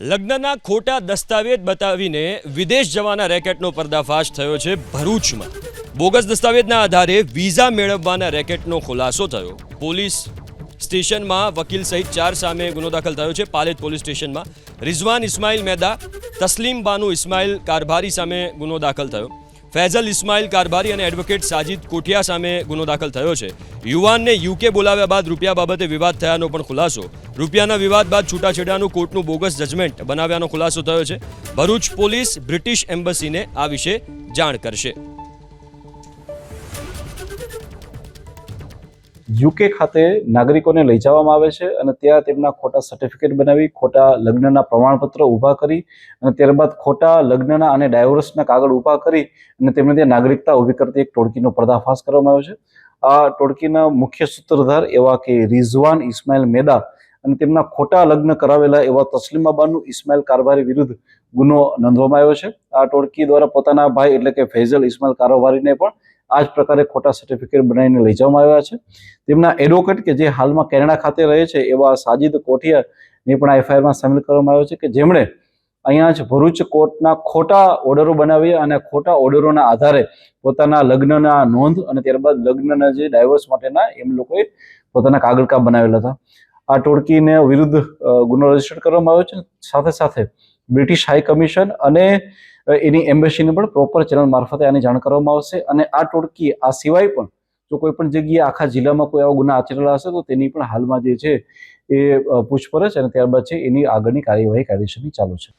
લગ્નના ખોટા દસ્તાવેજ બતાવીને વિદેશ જવાના રેકેટનો પર્દાફાશ થયો છે ભરૂચમાં. બોગસ દસ્તાવેજના આધારે વિઝા મેળવવાના રેકેટનો ખુલાસો થયો. પોલીસ સ્ટેશનમાં વકીલ સહિત ચાર સામે ગુનો દાખલ થયો છે. પાલેજ પોલીસ સ્ટેશનમાં રિઝવાન ઇસ્માઇલ મેદા તસ્લીમ બાનુ ઇસ્માઇલ કારભારી સામે ગુનો દાખલ થયો. ફૈઝલ ઇસ્માઇલ કારભારી અને એડવોકેટ સાજિદ કોઠિયા સામે ગુનો દાખલ થયો છે. યુવાનને યુકે બોલાવ્યા બાદ રૂપિયા બાબતે વિવાદ થયાનો પણ ખુલાસો. રૂપિયાના વિવાદ બાદ છૂટાછેડાનું કોર્ટનું બોગસ જજમેન્ટ બનાવ્યાનો ખુલાસો થયો છે. ભરૂચ પોલીસ બ્રિટિશ એમ્બસીને આ વિશે જાણ કરશે. યુકે ખાતે નાગરિકોને લઈ જવામાં આવે છે અને ત્યાં તેમના ખોટા સર્ટિફિકેટ બનાવી, ખોટા લગ્નના પ્રમાણપત્ર ઊભા કરી અને ત્યારબાદ ખોટા લગ્નના અને ડાયવોર્સના કાગળ ઊભા કરી અને તેમને ત્યાં નાગરિકતા ઊભી કરતી એક ટોળકીનો પર્દાફાશ કરવામાં આવ્યો છે. આ ટોળકીના મુખ્ય સૂત્રધાર એવા કે રિઝવાન ઇસ્માઇલ મેદા અને તેમના ખોટા લગ્ન કરાવેલા એવા તસ્લીમાબાનું ઇસ્માઇલ કારભારી વિરુદ્ધ ગુનો નોંધવામાં આવ્યો છે. આ ટોળકી દ્વારા પોતાના ભાઈ એટલે કે ફૈઝલ ઇસ્માઇલ કારોબારીને પણ આ જ પ્રકારે ખોટા સર્ટિફિકેટ બનાવીને લઈ જવામાં આવ્યા છે. તેમના એડવોકેટ કે જે હાલમાં કેનેડા ખાતે રહે છે, એવા સાજિદ કોઠિયાને પણ આ એફઆઈઆરમાં સામેલ કરવામાં આવ્યો છે કે જેમણે અહીંયા જ ભરૂચ કોર્ટના ખોટા ઓર્ડરો બનાવી અને ખોટા ઓર્ડરોના આધારે પોતાના લગ્નના નોંધ અને ત્યારબાદ લગ્નના જે ડાયવર્સ માટેના એમ લોકોએ પોતાના કાગળકા બનાવેલા હતા. આ ટોળકીને વિરુદ્ધ ગુનો રજિસ્ટર કરવામાં આવ્યો છે. સાથે સાથે બ્રિટિશ હાઈ કમિશન અને એની એમ્બેસીને પણ પ્રોપર ચેનલ મારફતે આની જાણ કરવામાં આવશે અને આ ટોળકી આ સિવાય પણ જો કોઈ પણ જગ્યાએ આખા જિલ્લામાં કોઈ આવા ગુના આચરેલા હશે, તો તેની પણ હાલમાં જે છે એ પૂછપરછ અને ત્યારબાદ છે એની આગળની કાર્યવાહી કાયદેસરની ચાલુ છે.